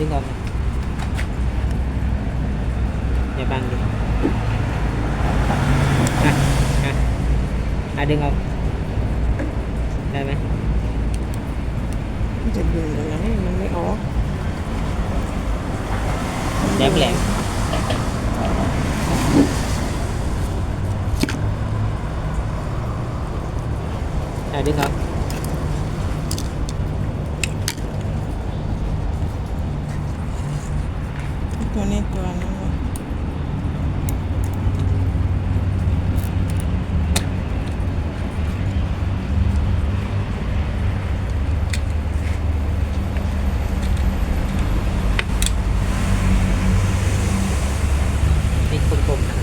ดึงออกนะอย่าบังดิอะอะอะดึงออก ได้ไหมมันจะดึงยังไงมันไม่ออกแหลมแหลมอะดึงออก ตัวนี้ตัวนั้นวะนี่กลมๆนะ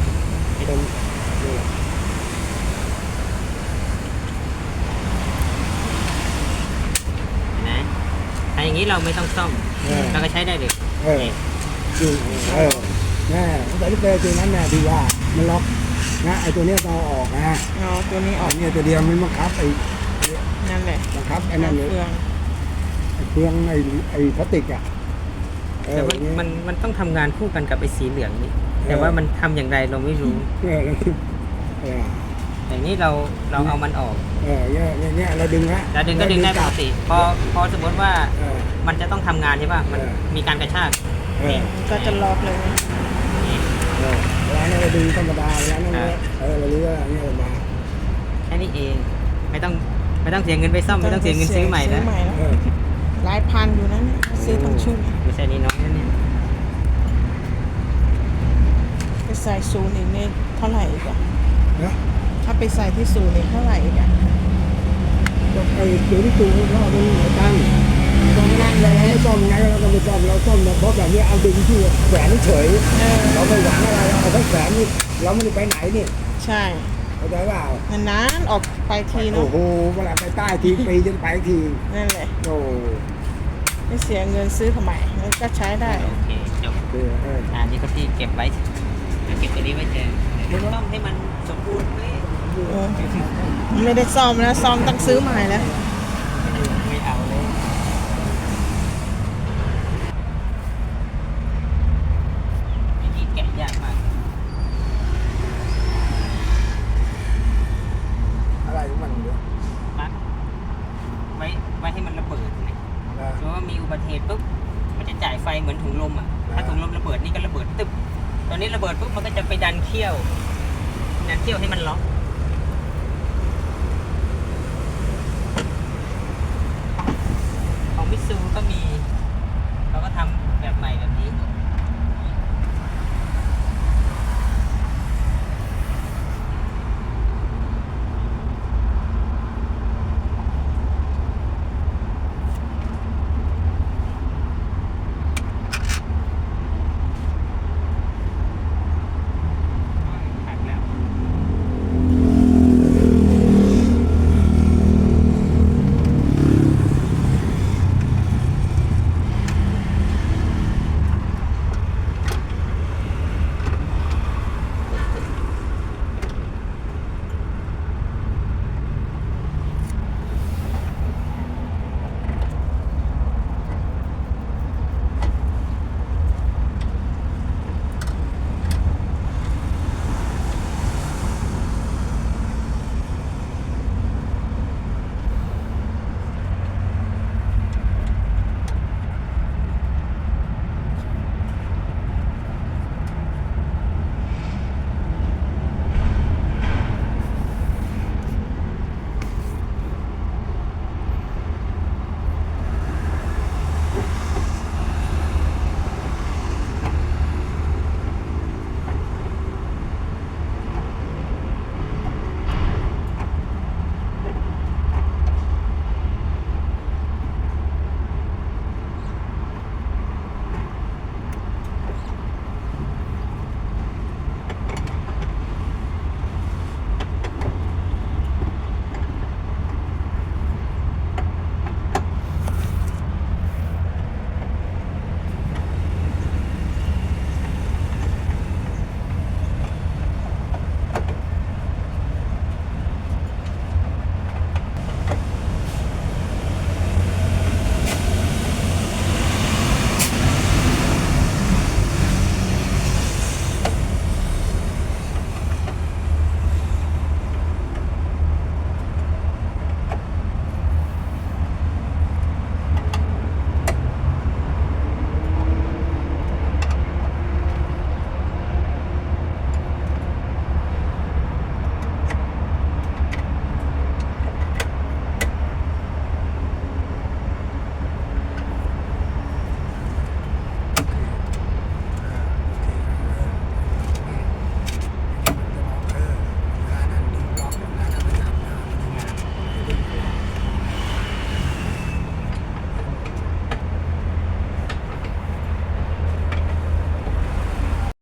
ไม่ต้องดูหรอกเห็นไหมถ้าอย่างนี้เราไม่ต้องซ่อม เออ เราก็ใช้ได้เลย เออจ ริงเออแน่แต่ที่เจอตัวนั้นเนี่ยดีว่ามันล็อกนะไอ้ตัวเนี้ยเราเอาออกนะเอาตัวนี้ออัอกนเนี้ยตัวเดียวมันบังคับไอ้นั่นแหละบังคับไอ้นั่นเลยเครื่องไอ้เครื่องไอ้ไอ้พลาสติกอะเออแต่ว่ามันมันต้องทำงานคู่กันกับไอ้สีเหลืองนี่แต่ว่ามันทำอย่างไรเราไม่รู้ เออเอออย่างนี้เราเราเอามันออกเออเนี่ยเนี่ยเนี่ยเราดึงละแล้วดึงก็ดึงได้ปกลักบติพอพอสมมติว่าเออ มันจะต้องทำงานใช่ป่ะมันเออ มีการกระชาก เออมันก็จะล็อกเลยนะนี่เออเวลาเนี่ยเราดึงธรรมดาเวลานั้นอ่าเออเรารู้ว่าเนี่ยเรามาแค่นี้เอง ไม่ต้องไม่ต้องเสียเงินไปซ่อมไม่ต้องเสียเงินซื้อใหม่ซื้นะอใหม่แล้วเออหลายพันอยู่นะเนี่ยซื้อทั้งชุดไม่ใช่นี่น้อยนะเนี่ยไปใส่ศูนย์อีกนี่เท่าไหร่อีกอะนะ ถ้าไปใส่ที่ศูนย์อีกเท่าไหร่อีกอะก็ไอ้ตัวที่ตูก็เอาเป็นหัวตั้ง ตรงนั้นเราไม่ซ่อมไงเราก็ไม่ซ่อมเราซ่อมเพราะแบบนี้เอาดึงที่แขวนเฉยเออเราไม่หวังอะไรเราเอาแค่แขวนนี่เราไม่ได้ไปไหนนี่ใช่เข้าใจเปล่านานๆออกไปทีโอ้เนาะโหเวลาไปใต้ทีปีจนไปทีนั่นแหละโอ้ไม่เสียเงินซื้อทำไมมันก็ใช้ได้โอเคจบเออเอออ่านี่ก็ที่เก็บไว้เก็บตัวนี้ไว้เจอเดี๋ยวต้องให้มันสมบูรณ์ไม่เออไม่ได้ซ่อมแล้วซ่อมต้องซื้อใหม่แล้ว ไม่เอาเลยวิธีแกะยากมาก อะไรของมันเนี่ย มัดไว้ไว้ให้มันระเบิดนะ เออ สมมติว่ามีอุบัติเหตุปุ๊บ มันจะจ่ายไฟเห มอะถ้าถุงลมระเบิดนี่ก็ระเบิดตึ๊บตอนนี้ระเบิดปุ๊บมันก็จะไปดันเขี้ยวดันเขี้ยวให้มันล็อกของมิซูก็มี เราก็ทำแบบใหม่แบบนี้